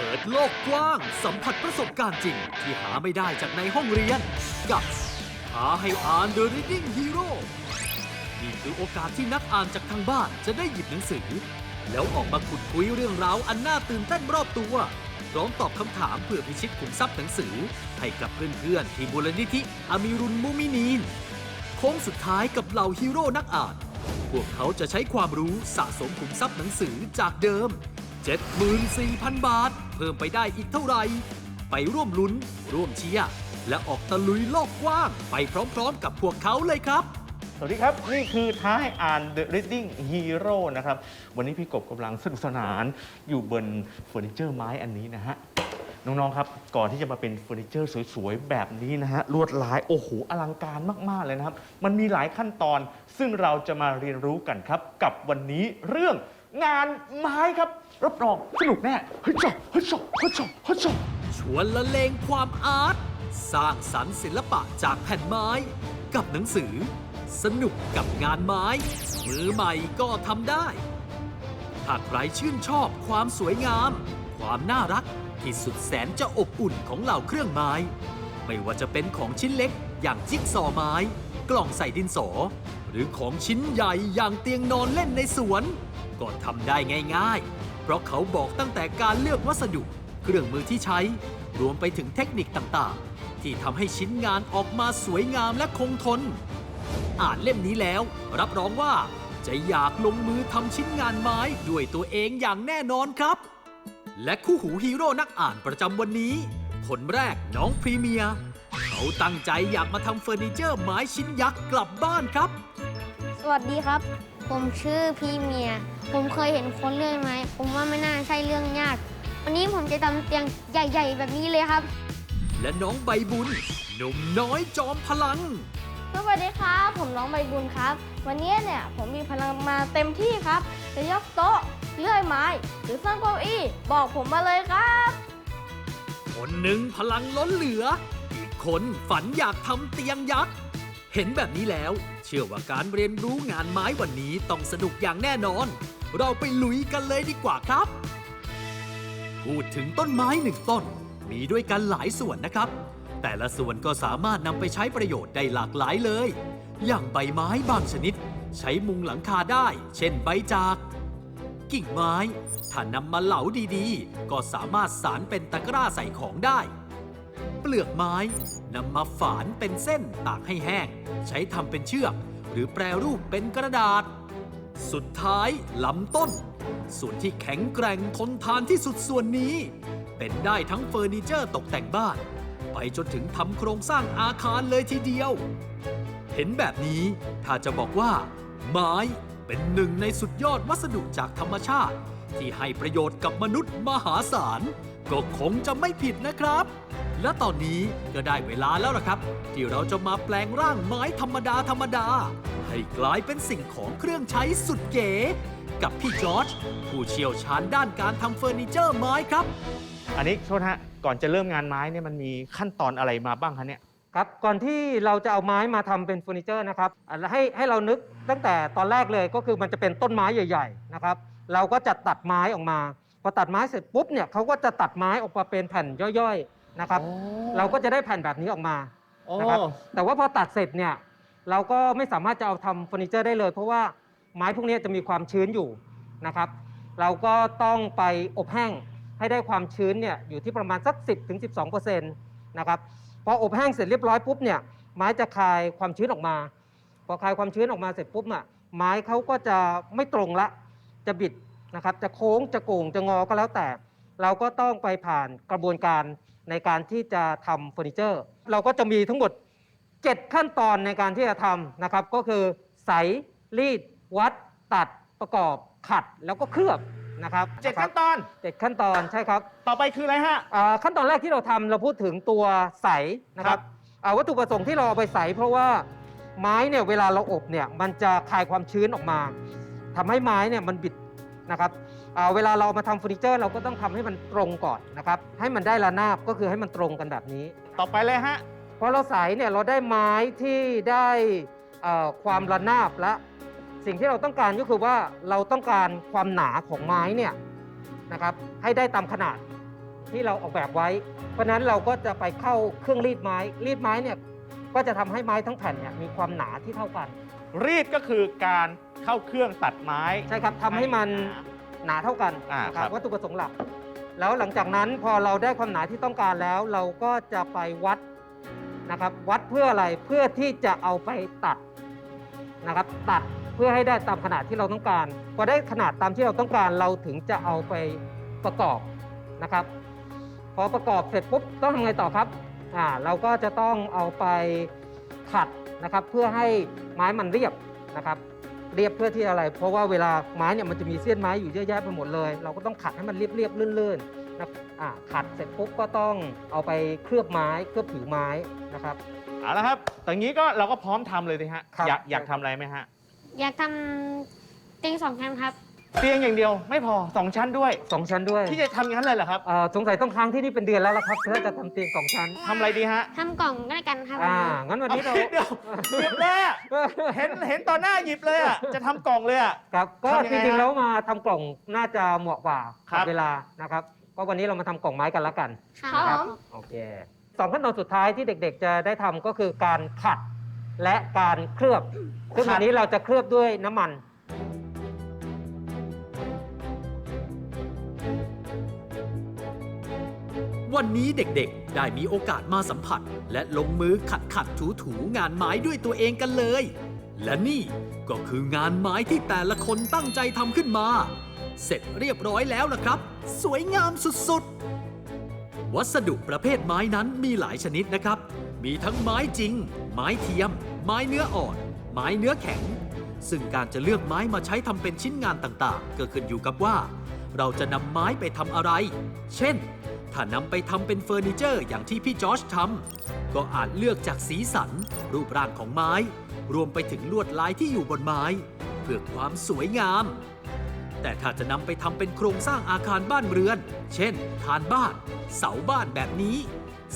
เปิดโลกกว้าง สัมผัสประสบการณ์จริง ที่หาไม่ได้จากในห้องเรียน กับท้าให้อ่าน The Reading Hero นี่คือโอกาสที่นักอ่านจากทางบ้านจะได้หยิบหนังสือ แล้วออกมาขุดคุยเรื่องราวอันน่าตื่นเต้นรอบตัวพร้อมตอบคำถามเพื่อพิชิตขุมทรัพย์หนังสือ ให้กับเพื่อนๆที่มูลนิธิอามิรุนมุมินีนโค้งสุดท้ายกับเหล่าฮีโร่นักอ่าน พวกเขาจะใช้ความรู้สะสมขุมทรัพย์หนังสือจากเดิม 74,000 บาท เพิ่มไปได้อีกเท่าไหร่ ไปร่วมลุ้น ร่วมเชียร์และออกตะลุยโลกกว้าง ไปพร้อมๆ กับพวกเขาเลยครับ สวัสดีครับ นี่คือท้าให้อ่าน The Reading Hero นะครับ วันนี้พี่กบกำลังสนุกสนานอยู่บนเฟอร์นิเจอร์ไม้อันนี้นะฮะ น้อง ๆ ครับ ก่อนที่จะมาเป็นเฟอร์นิเจอร์สวย ๆ แบบนี้นะฮะ ลวดลาย โอ้โห อลังการมาก ๆ เลยนะครับ มันมีหลายขั้นตอนซึ่งเราจะมาเรียนรู้กันครับ กับวันนี้เรื่อง งานไม้ครับรับรองสนุกแน่เฮ้ยจบเฮ้ยจบเฮ้ยจบเฮ้ยจบชวนละเลงความอาร์ตสร้างสรรค์ศิลปะจากแผ่นไม้ กับหนังสือ สนุกกับงานไม้ มือใหม่ก็ทำได้ ถ้าใครชื่นชอบความสวยงาม ความน่ารักที่สุดแสนจะอบอุ่นของเหล่าเครื่องไม้ ไม่ว่าจะเป็นของชิ้นเล็กอย่างจิ๊กซอว์ไม้ กล่องใส่ดินสอ หรือของชิ้นใหญ่อย่างเตียงนอนเล่นในสวน ก็ทำได้ง่าย ๆ เพราะเขาบอกตั้งแต่การเลือกวัสดุ เครื่องมือที่ใช้ รวมไปถึงเทคนิคต่างๆ ที่ทำให้ชิ้นงานออกมาสวยงามและคงทน อ่านเล่มนี้แล้ว รับรองว่าจะอยากลงมือทำชิ้นงานไม้ด้วยตัวเองอย่างแน่นอนครับ และคู่หูฮีโร่นักอ่านประจำวันนี้ คนแรกน้องพรีเมียร์เขาตั้งใจอยากมาทำเฟอร์นิเจอร์ไม้ชิ้นยักษ์กลับบ้านครับ วัสดีครับ ผมชื่อพี่เมีย ผมเคยเห็นคนเลื่อยไม้ ผมว่าไม่น่าใช่เรื่องยาก วันนี้ผมจะทำเตียงใหญ่ ๆ แบบนี้เลยครับ และน้องใบบุญหนุ่มน้อยจอมพลัง สวัสดีครับ ผมน้องใบบุญครับ วันนี้เนี่ยผมมีพลังมาเต็มที่ครับจะยกโต๊ะเลื่อยไม้ หรือสร้างเก้าอี้บอกผมมาเลยครับ คนหนึ่งพลังล้นเหลือ อีกคนฝันอยากทำเตียงยักษ์ เห็นแบบนี้แล้ว เชื่อว่าการเรียนรู้งานไม้วันนี้ต้องสนุกอย่างแน่นอน เราไปลุยกันเลยดีกว่าครับ พูดถึงต้นไม้หนึ่งต้น มีด้วยกันหลายส่วนนะครับ แต่ละส่วนก็สามารถนำไปใช้ประโยชน์ได้หลากหลายเลย อย่างใบไม้บางชนิด ใช้มุงหลังคาได้ เช่นใบจาก กิ่งไม้ ถ้านำมาเหลาดีๆ ก็สามารถสารเป็นตะกร้าใส่ของได้ เปลือกไม้นำมาฝานเป็นเส้นตากให้แห้ง ใช้ทำเป็นเชือก หรือแปรรูปเป็นกระดาษ สุดท้ายลำต้น ส่วนที่แข็งแกร่งทนทานที่สุดส่วนนี้ เป็นได้ทั้งเฟอร์นิเจอร์ตกแต่งบ้าน ไปจนถึงทำโครงสร้างอาคารเลยทีเดียว เห็นแบบนี้ถ้าจะบอกว่า ไม้เป็นหนึ่งในสุดยอดวัสดุจากธรรมชาติ ที่ให้ประโยชน์กับมนุษย์มหาศาลก็คงจะไม่ผิดนะครับ และตอนนี้ก็ได้เวลาแล้วล่ะครับ ที่เราจะมาแปลงร่างไม้ธรรมดาธรรมดา ให้กลายเป็นสิ่งของเครื่องใช้สุดเก๋ กับพี่จอร์จผู้เชี่ยวชาญด้านการทำเฟอร์นิเจอร์ไม้ครับ อันนี้โทษฮะก่อนจะเริ่มงานไม้เนี่ยมันมีขั้นตอนอะไรมาบ้างคะเนี่ย ครับก่อนที่เราจะเอาไม้มาทำเป็นเฟอร์นิเจอร์นะครับอะให้ให้เรานึกตั้งแต่ตอนแรกเลยก็คือมันจะเป็นต้นไม้ใหญ่ ๆนะครับ เราก็จะตัดไม้ออกมา พอตัดไม้เสร็จปุ๊บเนี่ยเขาก็จะตัดไม้ออกมาเป็นแผ่นย่อยๆ นะครับ เราก็จะได้แผ่นแบบนี้ออกมานะครับแต่ว่าพอตัดเสร็จเนี่ยเราก็ไม่สามารถจะเอาทำเฟอร์นิเจอร์ได้เลย เพราะว่าไม้พวกนี้จะมีความชื้นอยู่นะครับ เราก็ต้องไปอบแห้งให้ได้ความชื้นเนี่ยอยู่ที่ประมาณสัก 10-12%นะครับพออบแห้งเสร็จเรียบร้อยปุ๊บเนี่ยไม้จะคายความชื้นออกมา พอคายความชื้นออกมาเสร็จปุ๊บอะไม้เขาก็จะไม่ตรงละ จะบิดนะครับ จะโค้งจะโก่งจะงอก็แล้วแต่ เราก็ต้องไปผ่านกระบวนการ ในการที่จะทำเฟอร์นิเจอร์ เราก็จะมีทั้งหมด 7 ขั้นตอนในการที่จะทำนะครับ ก็คือใสรีด วัด ตัดประกอบขัดแล้วก็เคลือบนะครับเจ็ดขั้นตอน เจ็ดขั้นตอนใช่ครับต่อไปคืออะไรฮะ อ่าขั้นตอนแรกที่เราทำเราพูดถึงตัวใสนะคครัรับบอ่าวัตถุประสงค์ที่เราเอาไปใส เพราะว่าไม้เนี่ยเวลาเราอบเนี่ยมันจะคายความชื้นออกมาทำให้ไม้เนี่ยมันบิด นะครับอ่าเวลาเรามาทำเฟอร์นิเจอร์เราก็ต้องทำให้มันตรงก่อนนะครับให้มันได้ระนาบก็คือให้มันตรงกันแบบนี้ ต่อไปเลยฮะพอเราใสเนี่ยเราได้ไม้ที่ได้เอ่อความระนาบและสิ่งที่เราต้องการก็คือว่าเราต้องการความหนาของไม้เนี่ยนะครับให้ได้ตามขนาดที่เราออกแบบไว้ เพราะฉะนั้นเราก็จะไปเข้าเครื่องรีดไม้ รีดไม้เนี่ยก็จะทำให้ไม้ทั้งแผ่นเนี่ยมีความหนาที่เท่ากัน รีดก็คือการ เข้าเครื่องตัดไม้ ใช่ครับทำให้มันหนาเท่ากันอ่านะคครัรับบวัตถุประสงค์หลัก แล้วหลังจากนั้นพอเราได้ความหนาที่ต้องการแล้ว เราก็จะไปวัดนะครับ วัดเพื่ออะไรเพื่อที่จะเอาไปตัดนะครับ ตัดเพื่อให้ได้ตามขนาดที่เราต้องการพอได้ขนาดตามที่เราต้องการเราถึงจะเอาไปประกอบนะครับ พอประกอบเสร็จปุ๊บต้องทำไงต่อครับอ่าเราก็จะต้องเอาไปขัดนะครับ เพื่อให้ไม้มันเรียบนะครับ เรียบเพื่อที่อะไร เพราะว่าเวลาไม้เนี่ยมันจะมีเส้นไม้อยู่เยอะแยะไปหมดเลย เราก็ต้องขัดให้มันเรียบเรียบๆลื่นๆนะอ่าขัดเสร็จปุ๊บก็ต้องเอาไปเคลือบไม้เคลือบผิวไม้นะครับ เอาละครับตอนนี้ก็เราก็พร้อมทำเลยสิฮะ ครับ อยากอยากทำอะไรไหมฮะ อยากทำเตียงสองชั้นครับ เตียงอย่างเดียวไม่พอสองชั้นด้วย สองชั้นด้วยที่จะทำอย่างนั้นเลยเหรอครับเอ่อสงสัยต้องค้างที่นี่เป็นเดือนแล้วละครับถ้าจะทำเตียงสองชั้น ทำอะไรดีฮะทำกล่องก็ได้กันครับอ่า งั้นวันนี้เรา เดี๋ยวหยิบเลยอะเห็นเห็นต่อหน้าหยิบเลยอะจะทำกล่องเลยอะ ครับก็ทำยังจไงริงๆฮะแล้วมาทำกล่องน่าจะเหมาะกว่าครักับบ เวลานะครับก็วันนี้เรามาทำกล่องไม้กันละกันครับครับโอเคสองขั้นตอนสุดท้ายที่เด็ก ๆ จะได้ทำก็คือการขัดและการเคลือบซึ่งขัดอันนี้เราจะเคลือบด้วยน้ำมัน วันนี้เด็กๆ ได้มีโอกาสมาสัมผัส และลงมือขัดขัดถูถูงานไม้ด้วยตัวเองกันเลย และนี่ก็คืองานไม้ที่แต่ละคนตั้งใจทำขึ้นมา เสร็จเรียบร้อยแล้วล่ะครับ สวยงามสุดๆ วัสดุประเภทไม้นั้นมีหลายชนิดนะครับ มีทั้งไม้จริง ไม้เทียม ไม้เนื้ออ่อน ไม้เนื้อแข็ง ซึ่งการจะเลือกไม้มาใช้ทำเป็นชิ้นงานต่างๆ ก็ขึ้นอยู่กับว่า เราจะนำไม้ไปทำอะไร เช่น ถ้านำไปทำเป็นเฟอร์นิเจอร์อย่างที่พี่จอร์จทำก็อาจเลือกจากสีสัน รูปร่างของไม้ รวมไปถึงลวดลายที่อยู่บนไม้ เพื่อความสวยงาม แต่ถ้าจะนำไปทำเป็นโครงสร้างอาคารบ้านเรือน เช่นคานบ้าน เสาบ้านแบบนี้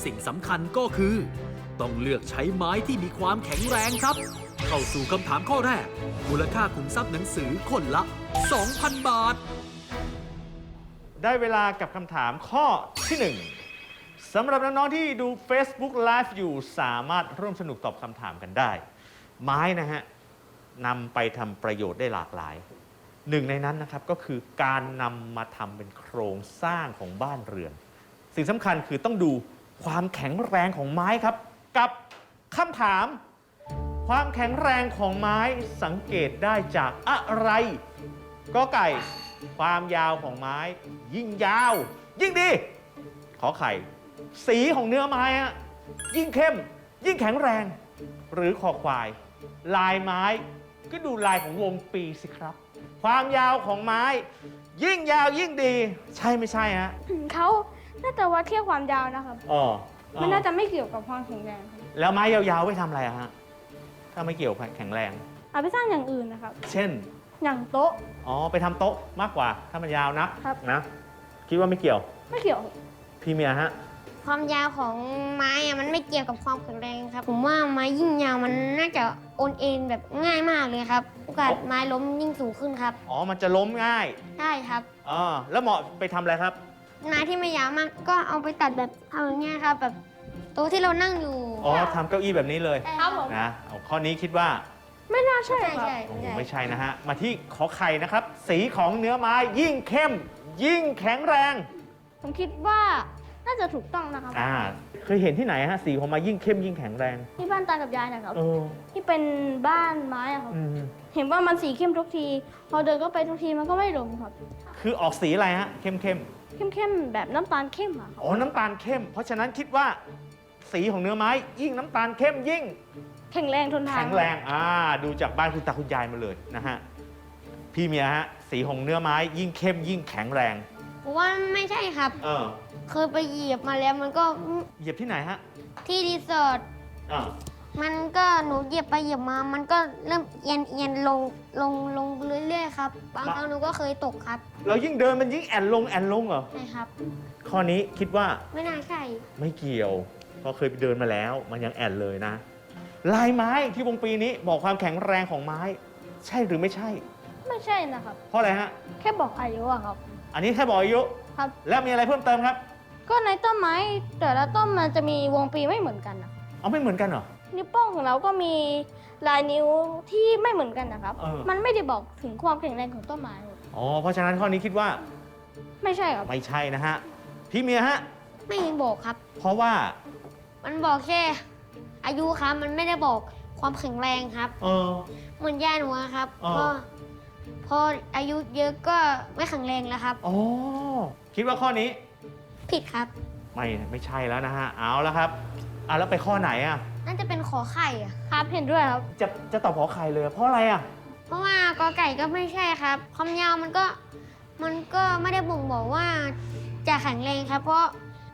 สิ่งสำคัญก็คือ ต้องเลือกใช้ไม้ที่มีความแข็งแรงครับ เข้าสู่คำถามข้อแรก มูลค่าขุมทรัพย์หนังสือคนละ 2,000 บาท ได้เวลากับคำถามข้อที่ 1สำหรับน้อง ๆ ที่ดู Facebook Live อยู่สามารถร่วมสนุกตอบคำถามกันได้ ไม้นะฮะนำไปทำประโยชน์ได้หลากหลาย หนึ่งในนั้นนะครับก็คือการนำมาทำเป็นโครงสร้างของบ้านเรือน สิ่งสำคัญคือต้องดูความแข็งแรงของไม้ครับ กับคำถาม ความแข็งแรงของไม้สังเกตได้จากอะไรก็ไก่ ความยาวของไม้ ยิ่งยาว ยิ่งดี ขอไข่ สีของเนื้อไม้อะยิ่งเข้ม ยิ่งแข็งแรง หรือคอควาย ลายไม้ก็ดูลายของวงปีสิครับ ความยาวของไม้ ยิ่งยาวยิ่งดี ใช่ไม่ใช่ฮะเขาน่าจะวัดแค่ความยาวนะครับ อ๋อมันน่าจะไม่เกี่ยวกับความแข็งแรงครับแล้วไม้ยาวๆไว้ทำอะไรอะฮะถ้าไม่เกี่ยวกับแข็งแรง เอาไปสร้างอย่างอื่นนะครับ เช่น อย่างโต๊ะ อ๋อ ไปทำโต๊ะมากกว่า ถ้ามันยาวนะครับ นะ คิดว่าไม่เกี่ยว ไม่เกี่ยว พี่เมียฮะ ความยาวของไม้อะมันไม่เกี่ยวกับความแข็งแรงครับ ผมว่าไม้ยิ่งยาวมันน่าจะโอนเอ็นแบบง่ายมากเลยครับ โอกาสไม้ล้มยิ่งสูงขึ้นครับ อ๋อ มันจะล้มง่ายใช่ครับ อ๋อแล้วเหมาะไปทำอะไรครับ ไม้ที่ไม่ยาวมากก็เอาไปตัดแบบเอาอย่างเงี้ยครับ แบบโต๊ะที่เรานั่งอยู่อ๋อทำเก้าอี้แบบนี้เลย ครับผม นะเอาข้อนี้คิดว่า ไม่น่าใช่ใช่ครับ ใช่โอ้โหใช่ไม่ใช่นะฮะ มาที่ขอไข่นะครับ สีของเนื้อไม้ยิ่งเข้ม ยิ่งแข็งแรง ผมคิดว่าน่าจะถูกต้องนะครับ อ่า เคยเห็นที่ไหนฮะ สีของไม้ยิ่งเข้มยิ่งแข็งแรง ที่บ้านตากับยายนะครับ เออ ที่เป็นบ้านไม้อะครับ อืม เห็นว่ามันสีเข้มทุกที พอเดินก็ไปทุกทีมันก็ไม่ลงครับ คือออกสีอะไรฮะ เข้มเข้มเข้มๆแบบน้ำตาลเข้มอะครับอ๋อ น้ำตาลเข้ม เพราะฉะนั้นคิดว่า สีของเนื้อไม้ ยิ่งน้ำตาลเข้มยิ่ง แข็งแรงทนทานแข็งแรงอ่าดูจากบ้านคุณตาคุณยายมาเลยนะฮะพี่เมียฮะสีของเนื้อไม้ยิ่งเข้มยิ่งแข็งแรง ผมว่าไม่ใช่ครับ เออเคยไปเหยียบมาแล้วมันก็เหยียบที่ไหนฮะที่รีสอร์ทอ่ามันก็หนูเหยียบไปเหยียบมา มันก็เริ่มเอียนเอียนลงลงลงเรื่อยๆครับ บางครั้งหนูก็เคยตกครับ เรายิ่งเดินมันยิ่งแอนลงแอนลงเหรอใช่ครับ ข้อนี้คิดว่าไม่น่าใช่ ไม่เกี่ยวเพราะเคยไปเดินมาแล้ว มันยังแอนเลยนะ ลายไม้ที่วงปีนี้บอกความแข็งแรงของไม้ ใช่หรือไม่ใช่ ไม่ใช่นะครับ เพราะอะไรฮะ แค่บอกอายุอะครับ อันนี้แค่บอกอายุ ครับ แล้วมีอะไรเพิ่มเติมครับ ก็ในต้นไม้แต่ละต้นมันจะมีวงปีไม่เหมือนกันนะเอาไม่เหมือนกันเหรอ นิ้วโป้งของเราก็มีลายนิ้วที่ไม่เหมือนกันนะครับ เออ มันไม่ได้บอกถึงความแข็งแรงของต้นไม้ครับอ๋อ เพราะฉะนั้นข้อนี้คิดว่าไม่ใช่ครับไม่ใช่นะฮะ พี่เมียฮะ ไม่บอกครับ เพราะว่ามันบอกแค่ อายุครับมันไม่ได้บอกความแข็งแรงครับ เออ เหมือนย่าหนูอะครับอ๋อ พอพออายุเยอะก็ไม่แข็งแรงแล้วครับ อ๋อ คิดว่าข้อนี้ ผิดครับ ไม่ไม่ใช่แล้วนะฮะ เอาแล้วครับอะแล้วไปข้อไหนอะ น่าจะเป็นขอไข่อะครับเห็นด้วยครับ จะจะตอบขอไข่เลยเพราะอะไรอะ เพราะว่ากอไก่ก็ไม่ใช่ครับ ความยาวมันก็มันก็ไม่ได้บ่งบอกว่าจะแข็งแรงครับ เพราะ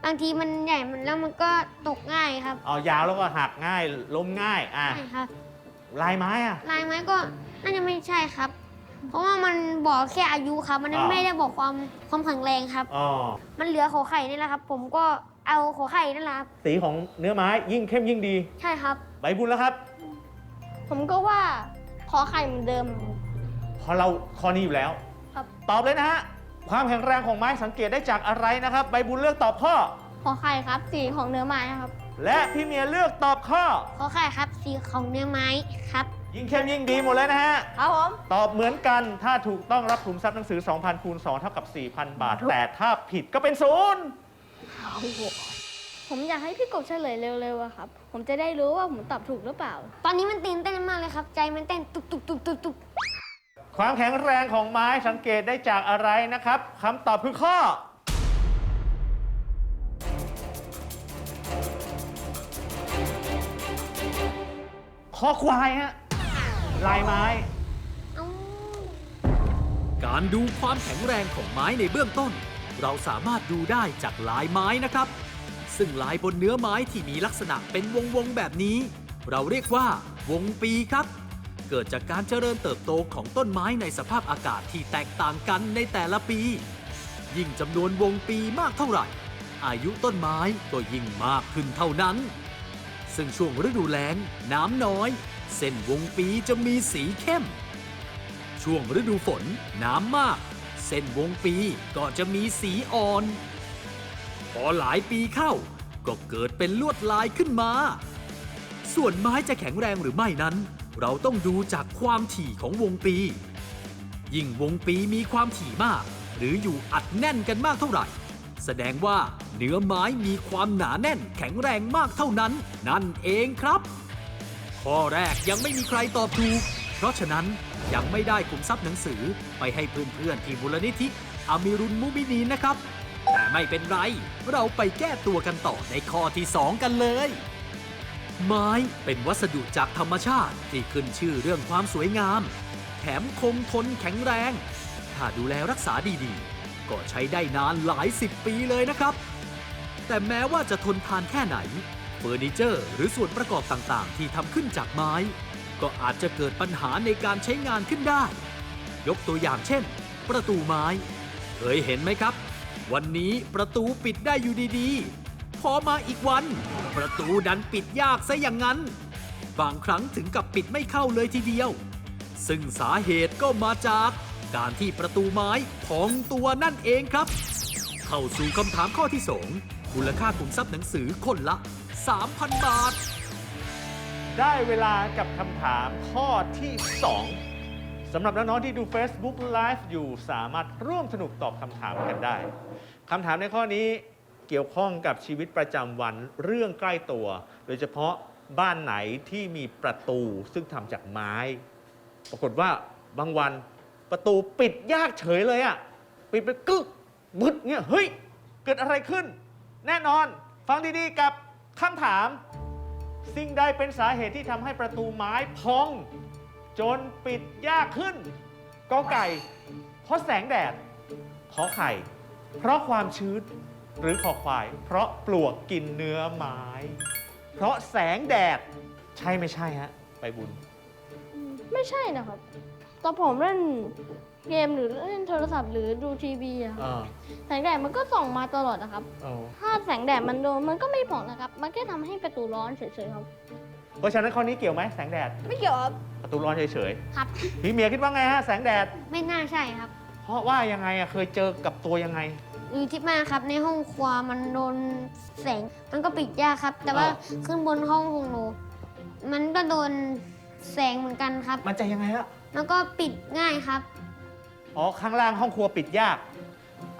บางทีมันใหญ่มันแล้วมันก็ตกง่ายครับเอายาวแล้วก็หักง่ายล้มง่ายอะใช่ครับ ลายไม้อะ ลายไม้ก็น่าจะไม่ใช่ครับ เพราะว่ามันบอกแค่อายุครับ มันอ่า ไม่ได้บอกความความแข็งแรงครับ อ๋อมันเหลือขอไข่นี่แหละครับ ผมก็เอาขอไข่นั่นแหละครับสีของเนื้อไม้ยิ่งเข้มยิ่งดี ใช่ครับ ใบบุญแล้วครับ ผมก็ว่าขอไข่เหมือนเดิมเพราะเราข้อนี้อยู่แล้วครับ ตอบเลยนะฮะ ความแข็งแรงของไม้สังเกตได้จากอะไรนะครับ ใบบุญเลือกตอบข้อ ขอไข่ครับ สีของเนื้อไม้ครับ และพี่เมียเลือกตอบข้อ ขอไข่ครับ สีของเนื้อไม้ครับ ยิ่งเข้มยิ่งดีหมดเลยนะฮะ ครับผม ตอบเหมือนกันถ้าถูกต้องรับถุงทรัพย์หนังสือ 2,000คูณ2เท่ากับ 4,000 บาท แต่ถ้าผิดก็เป็นศูนย์ผมอยากให้พี่กบเฉลยเร็วๆอะครับ ผมจะได้รู้ว่าผมตอบถูกหรือเปล่า ตอนนี้มันตื่นเต้นมากเลยครับ ใจมันเต้นตุบตุบตุบตุบตุบ ความแข็งแรงของไม้สังเกตได้จากอะไรนะครับคำตอบคือข้อ ข้อควายฮะลายไม้ การดูความแข็งแรงของไม้ในเบื้องต้น เราสามารถดูได้จากลายไม้นะครับ ซึ่งลายบนเนื้อไม้ที่มีลักษณะเป็นวง ๆ แบบนี้ เราเรียกว่าวงปีครับ เกิดจากการเจริญเติบโตของต้นไม้ในสภาพอากาศที่แตกต่างกันในแต่ละปี ยิ่งจำนวนวงปีมากเท่าไหร่ อายุต้นไม้ก็ยิ่งมากขึ้นเท่านั้น ซึ่งช่วงฤดูแล้งน้ำน้อย เส้นวงปีจะมีสีเข้ม ช่วงฤดูฝนน้ำมาก เส้นวงปีก็จะมีสีอ่อน พอหลายปีเข้าก็เกิดเป็นลวดลายขึ้นมา ส่วนไม้จะแข็งแรงหรือไม่นั้น เราต้องดูจากความถี่ของวงปี ยิ่งวงปีมีความถี่มาก หรืออยู่อัดแน่นกันมากเท่าไหร่ แสดงว่าเนื้อไม้มีความหนาแน่นแข็งแรงมากเท่านั้น นั่นเองครับ ข้อแรกยังไม่มีใครตอบถูก เพราะฉะนั้นยังไม่ได้คุมทรัพย์หนังสือไปให้เพื่อนๆที่มูลนิธิอามิรุนมุมินีนนะครับ แต่ไม่เป็นไร เราไปแก้ตัวกันต่อในข้อที่ 2 กันเลย ไม้เป็นวัสดุจากธรรมชาติที่ขึ้นชื่อเรื่องความสวยงาม แถมคงทนแข็งแรง ถ้าดูแลรักษาดีๆ ก็ใช้ได้นานหลายสิบปีเลยนะครับ แต่แม้ว่าจะทนทานแค่ไหน เฟอร์นิเจอร์ หรือส่วนประกอบต่างๆ ที่ทำขึ้นจากไม้ ก็อาจจะเกิดปัญหาในการใช้งานขึ้นได้ ยกตัวอย่างเช่น ประตูไม้ เคยเห็นไหมครับ วันนี้ประตูปิดได้อยู่ดีๆ พอมาอีกวัน ประตูดันปิดยากซะอย่างนั้น บางครั้งถึงกับปิดไม่เข้าเลยทีเดียว ซึ่งสาเหตุก็มาจากการที่ประตูไม้พองตัวนั่นเองครับ เข้าสู่คำถามข้อที่ 2 มูลค่าขุมทรัพย์หนังสือคนละ 3,000 บาท ได้เวลากับคำถามข้อที่ 2สำหรับน้องๆที่ดู Facebook Live อยู่สามารถร่วมสนุกตอบคำถามกันได้คำถามในข้อนี้ เกี่ยวข้องกับชีวิตประจำวันเรื่องใกล้ตัว โดยเฉพาะบ้านไหนที่มีประตูซึ่งทำจากไม้ ปรากฏว่าบางวันประตูปิดยากเฉยเลยอะปิดไปกึกบึดเนี่ยเฮ้ย เกิดอะไรขึ้น แน่นอน ฟังดีๆกับคำถาม สิ่งใดเป็นสาเหตุที่ทำให้ประตูไม้พอง จนปิดยากขึ้นกอไก่ เพราะแสงแดดขอไข่ เพราะความชื้น หรือขอควาย เพราะปลวกกินเนื้อไม้ เพราะแสงแดด ใช่ไม่ใช่ฮะ ไปบุญ ไม่ใช่นะครับ ตอนผมเล่นเกมหรือเล่นโทรศัพท์หรือดูทีวีอะครับอ่าแสงแดดมันก็ส่องมาตลอดนะครับ เอาถ้าแสงแดดมันโดนมันก็ไม่ผ่องนะครับ มันแค่ทำให้ประตูร้อนเฉยๆครับ เพราะฉะนั้นข้อนี้เกี่ยวไหมแสงแดด ไม่เกี่ยวครับ ประตูร้อนเฉยครับ ๆพี่เมียคิดว่าไงฮะ แสงแดด ไม่น่าใช่ครับ เพราะว่ายังไงอะเคยเจอกับตัวยังไง อยู่ที่บ้านครับ ในห้องครัวมันโดนแสง มันก็ปิดยากครับ แต่ว่าอ่าขึ้นบนห้องของหนู มันก็โดนแสงเหมือนกันครับ มันจะยังไงฮะ แล้วก็ปิดง่ายครับ อ๋อ ข้างล่างห้องครัวปิดยาก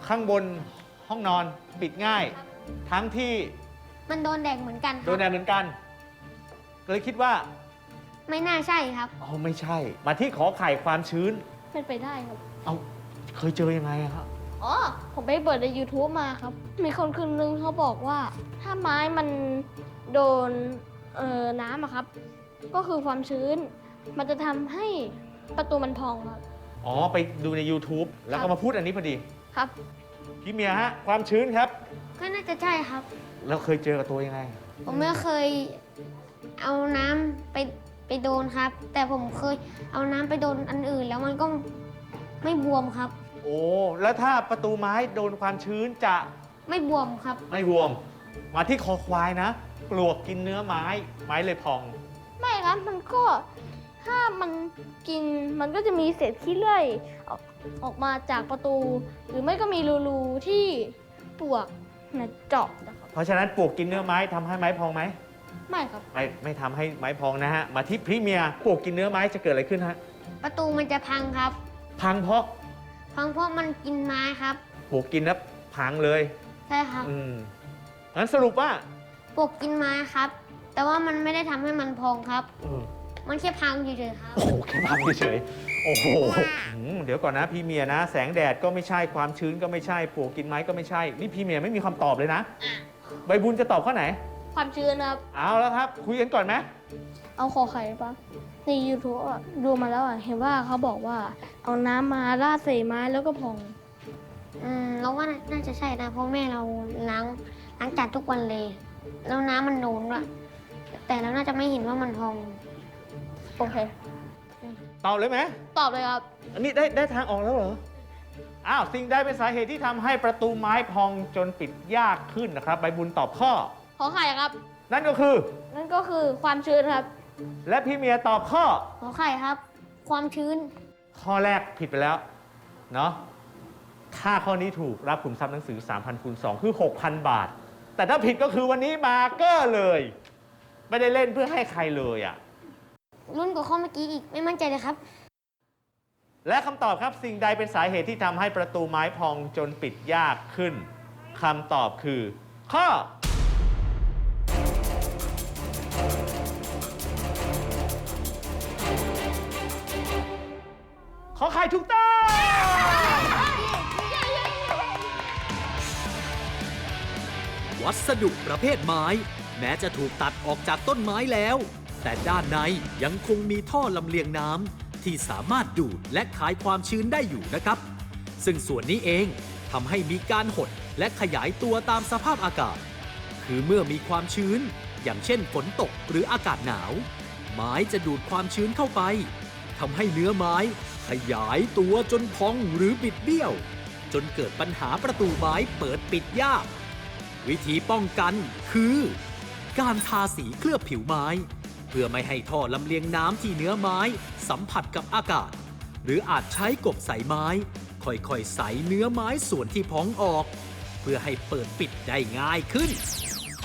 ข้างบนห้องนอนปิดง่าย ทั้งที่มันโดนแดดเหมือนกันคโดรันบแดดเหมือนกันเลยคิดว่า ไม่น่าใช่ครับ อ๋อ ไม่ใช่ มาที่ขอไข่ความชื้น เป็นไปได้ครับ เอาเคยเจอยังไงอะครับ อ๋อ ผมไปเปิดใน YouTube มาครับ มีคนคนนึงเขาบอกว่า ถ้าไม้มันโดนเอ่อน้ำอะครับ ก็คือความชื้น มันจะทำให้ประตูมันพองครับ อ๋อ ไปดูใน YouTube แล้วครัก็บมาพูดอันนี้พอดี ครับ พี่เมียฮะ ความชื้นครับ ก็น่าจะใช่ครับแล้วเคยเจอกับตัวยังไง ผมไม่เคยเอาน้ำไปไปโดนครับ แต่ผมเคยเอาน้ำไปโดนอันอื่น แล้วมันก็ไม่บวมครับ โอ้แล้วถ้าประตูไม้โดนความชื้นจะไม่บวมครับ ไม่บวม มาที่คอควายนะ ปลวกกินเนื้อไม้ ไม้เลยพอง ไม่ครับมันก็ถ้ามันกินมันก็จะมีเศษขี้เลื่อยออกออกมาจากประตู หรือไม่ก็มีรูๆที่ปลวกนะเจาะนะครับเพราะฉะนั้นปลวกกินเนื้อไม้ทำให้ไม้พองไหมไม่ครับ ไม่ไม่ทำให้ไม้พองนะฮะ มาที่พี่เมียปลวกกินเนื้อไม้จะเกิดอะไรขึ้นฮะ ประตูมันจะพังครับ พังเพราะ พังเพราะมันกินไม้ครับ ปลวกกินแล้วพังเลย ใช่ครับอืมงั้นสรุปว่าปลวกกินไม้ครับ แต่ว่ามันไม่ได้ทำให้มันพองครับ เออมันแค่พังเฉยๆครับ โอ้โหแค่พังเฉยๆโอ้โหอืมเดี๋ยวก่อนนะพี่เมียนะ แสงแดดก็ไม่ใช่ความชื้นก็ไม่ใช่ปลวกกินไม้ก็ไม่ใช่ นี่พี่เมียไม่มีคำตอบเลยนะ ใบบุญจะตอบข้อไหน ความชื้นนะครับ เอาแล้วครับ คุยกันก่อนไหม เอาคอไข่ปะใน YouTube อะดูมาแล้วอะเห็นว่าเขาบอกว่า เอาน้ำมาราดใส่ไม้แล้วก็พอง อืมเราว่าน่าจะใช่นะเพราะแม่เราล้างล้างจานทุกวันเลย แล้วน้ำมันโดนด้วยแต่เราน่าจะไม่เห็นว่ามันพอง โอเค ตอบเลยไหม ตอบเลยครับ อันนี้ได้ได้ทางออกแล้วเหรอ อ้าวสิ่งใดเป็นสาเหตุที่ทำให้ประตูไม้พองจนปิดยากขึ้นนะครับ ใบบุญตอบข้อ ขอไข่ครับ นั่นก็คือ นั่นก็คือความชื้นครับ และพี่เมียตอบข้อ ขอไข่ครับ ความชื้น ข้อแรกผิดไปแล้ว เนาะถ้าข้อนี้ถูกรับขุมทรัพย์หนังสือ 3,000คูณ2คือ 6,000 บาท แต่ถ้าผิดก็คือวันนี้มาเกอร์เลย ไม่ได้เล่นเพื่อให้ใครเลยอะ่ะ รุ่นกว่าข้อเมื่อกี้อีกไม่มั่นใจเลยครับ และคำตอบครับสิ่งใดเป็นสาเหตุที่ทำให้ประตูไม้พองจนปิดยากขึ้นคำตอบคือ ข้อ ขอไข่ถูกต้องวัสดุประเภทไม้ แม้จะถูกตัดออกจากต้นไม้แล้ว แต่ด้านในยังคงมีท่อลำเลียงน้ำที่สามารถดูดและขายความชื้นได้อยู่นะครับ ซึ่งส่วนนี้เองทำให้มีการหดและขยายตัวตามสภาพอากาศ คือเมื่อมีความชื้น อย่างเช่นฝนตกหรืออากาศหนาว ไม้จะดูดความชื้นเข้าไปทำให้เนื้อไม้ ขยายตัวจนพองหรือบิดเบี้ยว จนเกิดปัญหาประตูไม้เปิดปิดยาก วิธีป้องกันคือ การทาสีเคลือบผิวไม้ เพื่อไม่ให้ท่อลำเลียงน้ำที่เนื้อไม้สัมผัสกับอากาศ หรืออาจใช้กบใสไม้ ค่อยๆใสเนื้อไม้ส่วนที่พองออก เพื่อให้เปิดปิดได้ง่ายขึ้น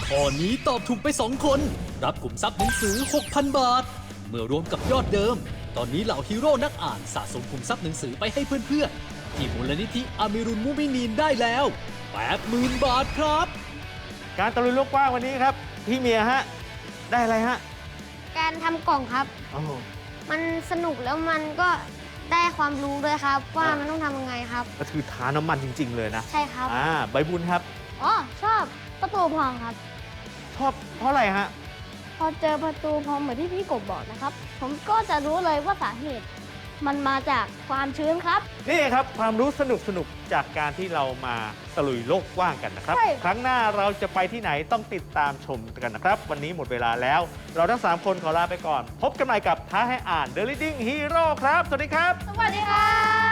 ข้อนี้ตอบถูกไป 2 คน รับกลุ่มทรัพย์หนังสือ 6,000 บาท เมื่อรวมกับยอดเดิม ตอนนี้เหล่าฮีโร่นักอ่านสะสมกลุ่มทรัพย์หนังสือไปให้เพื่อนๆ ที่มูลนิธิอามิรุนมุมินีนได้แล้ว 80,000 บาทครับ การตะลุยโลกกว้างวันนี้ครับ พี่เมียฮะ ได้อะไรฮะการทำกล่องครับอ๋อมันสนุกแล้วมันก็ได้ความรู้ด้วยครับ ว่าอะมันต้องทำยังไงครับ ก็คือทาน้ำมันจริง ๆ เลยนะ ใช่ครับ อ่า ใบบุญครับ อ๋อ ชอบประตูพองครับ ชอบเพราะอะไรฮะ พอเจอประตูพองเหมือนที่พี่กบบอกนะครับ ผมก็จะรู้เลยว่าสาเหตุ มันมาจากความชื้นครับ นี่ครับความรู้สนุกสนุกๆจากการที่เรามาตะลุยโลกกว้างกันนะครับ ใช่ ครั้งหน้าเราจะไปที่ไหนต้องติดตามชมกันนะครับ วันนี้หมดเวลาแล้ว เราทั้ง 3 คนขอลาไปก่อน พบกันใหม่กับท้าให้อ่าน The Leading Hero ครับ สวัสดีครับ สวัสดีครับ